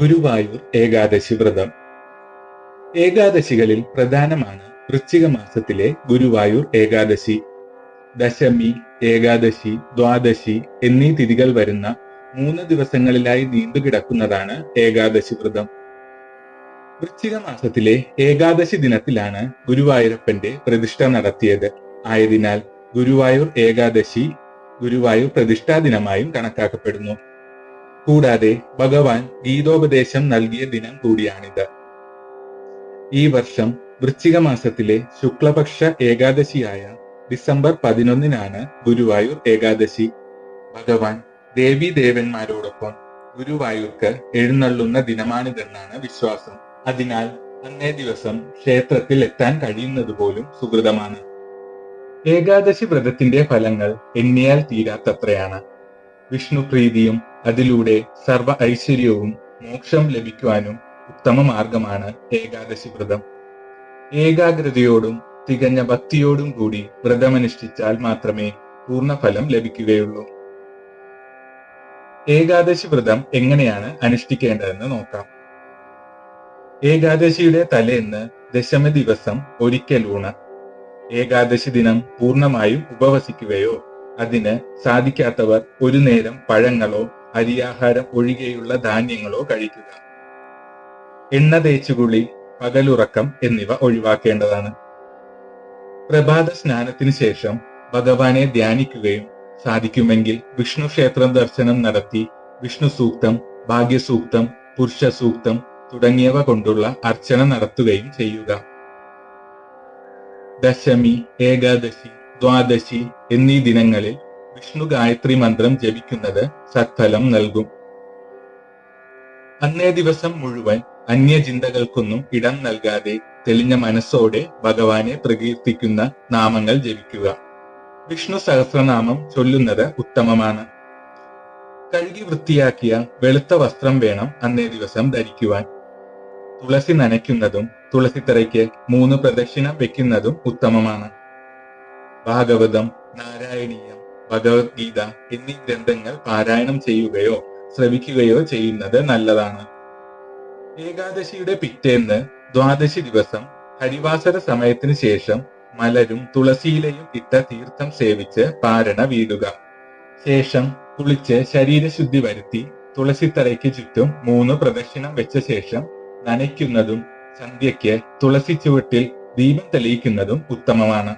ഗുരുവായൂർ ഏകാദശി വ്രതം. ഏകാദശികളിൽ പ്രധാനമാണ് വൃശ്ചിക മാസത്തിലെ ഗുരുവായൂർ ഏകാദശി. ദശമി ഏകാദശി ദ്വാദശി എന്നീ തിഥികൾ വരുന്ന മൂന്ന് ദിവസങ്ങളിലായി നീണ്ടു കിടക്കുന്നതാണ് ഏകാദശി വ്രതം. വൃശ്ചിക മാസത്തിലെ ഏകാദശി ദിനത്തിലാണ് ഗുരുവായൂരപ്പന്റെ പ്രതിഷ്ഠ നടത്തിയത്. ആയതിനാൽ ഗുരുവായൂർ ഏകാദശി ഗുരുവായൂർ പ്രതിഷ്ഠാ ദിനമായും കണക്കാക്കപ്പെടുന്നു. കൂടാതെ ഭഗവാൻ ഗീതോപദേശം നൽകിയ ദിനം കൂടിയാണിത്. ഈ വർഷം വൃശ്ചിക മാസത്തിലെ ശുക്ലപക്ഷ ഏകാദശിയായ ഡിസംബർ പതിനൊന്നിനാണ് ഗുരുവായൂർ ഏകാദശി. ഭഗവാൻ ദേവി ദേവന്മാരോടൊപ്പം ഗുരുവായൂർക്ക് എഴുന്നള്ളുന്ന ദിനമാണിതെന്നാണ് വിശ്വാസം. അതിനാൽ അന്നേ ദിവസം ക്ഷേത്രത്തിൽ എത്താൻ കഴിയുന്നത് പോലും സുഹൃതമാണ്. ഏകാദശി വ്രതത്തിന്റെ ഫലങ്ങൾ എണ്ണിയാൽ തീരാത്തത്രയാണ്. വിഷ്ണു പ്രീതിയും അതിലൂടെ സർവ ഐശ്വര്യവും മോക്ഷം ലഭിക്കുവാനും ഉത്തമ മാർഗമാണ് ഏകാദശി വ്രതം. ഏകാഗ്രതയോടും തികഞ്ഞ ഭക്തിയോടും കൂടി വ്രതമനുഷ്ഠിച്ചാൽ മാത്രമേ പൂർണഫലം ലഭിക്കുകയുള്ളൂ. ഏകാദശി വ്രതം എങ്ങനെയാണ് അനുഷ്ഠിക്കേണ്ടതെന്ന് നോക്കാം. ഏകാദശിയുടെ തലേന്ന് ദശമ ദിവസം ഒരിക്കലൂണ് ഏകാദശി ദിനം പൂർണമായും ഉപവസിക്കുകയോ അതിന് സാധിക്കാത്തവർ ഒരു നേരം പഴങ്ങളോ അരിയാഹാരം ഒഴികെയുള്ള ധാന്യങ്ങളോ കഴിക്കുക. എണ്ണ തേച്ചുകുളി പകലുറക്കം എന്നിവ ഒഴിവാക്കേണ്ടതാണ്. പ്രഭാത സ്നാനത്തിന് ശേഷം ഭഗവാനെ ധ്യാനിക്കുകയും സാധിക്കുമെങ്കിൽ വിഷ്ണു ക്ഷേത്രം ദർശനം നടത്തി വിഷ്ണു സൂക്തം ഭാഗ്യസൂക്തം പുരുഷ സൂക്തം തുടങ്ങിയവ കൊണ്ടുള്ള അർച്ചന നടത്തുകയും ചെയ്യുക. ദശമി ഏകാദശി ദ്വാദശി എന്നീ ദിനങ്ങളിൽ വിഷ്ണു ഗായത്രി മന്ത്രം ജപിക്കുന്നത് സത്ഫലം നൽകും. അന്നേ ദിവസം മുഴുവൻ അന്യചിന്തകൾക്കൊന്നും ഇടം നൽകാതെ തെളിഞ്ഞ മനസ്സോടെ ഭഗവാനെ പ്രകീർത്തിക്കുന്ന നാമങ്ങൾ ജപിക്കുക. വിഷ്ണു സഹസ്രനാമം ചൊല്ലുന്നത് ഉത്തമമാണ്. കഴുകി വൃത്തിയാക്കിയ വെളുത്ത വസ്ത്രം വേണം അന്നേ ദിവസം ധരിക്കുവാൻ. തുളസി നനയ്ക്കുന്നതും തുളസിത്തറയ്ക്ക് മൂന്ന് പ്രദക്ഷിണം വെക്കുന്നതും ഉത്തമമാണ്. ഭാഗവതം നാരായണീയം ഭഗവത്ഗീത എന്നീ ഗ്രന്ഥങ്ങൾ പാരായണം ചെയ്യുകയോ ശ്രവിക്കുകയോ ചെയ്യുന്നത് നല്ലതാണ്. ഏകാദശിയുടെ പിറ്റേന്ന് ദ്വാദശി ദിവസം ഹരിവാസര സമയത്തിന് ശേഷം മലരും തുളസിയിലയും ഇട്ട തീർത്ഥം സേവിച്ച് പാരണ വീടുക ശേഷം കുളിച്ച് ശരീരശുദ്ധി വരുത്തി തുളസിത്തറയ്ക്ക് ചുറ്റും മൂന്ന് പ്രദക്ഷിണം വെച്ച ശേഷം നനയ്ക്കുന്നതും സന്ധ്യയ്ക്ക് തുളസി ചുവട്ടിൽ ദീപം തെളിയിക്കുന്നതും ഉത്തമമാണ്.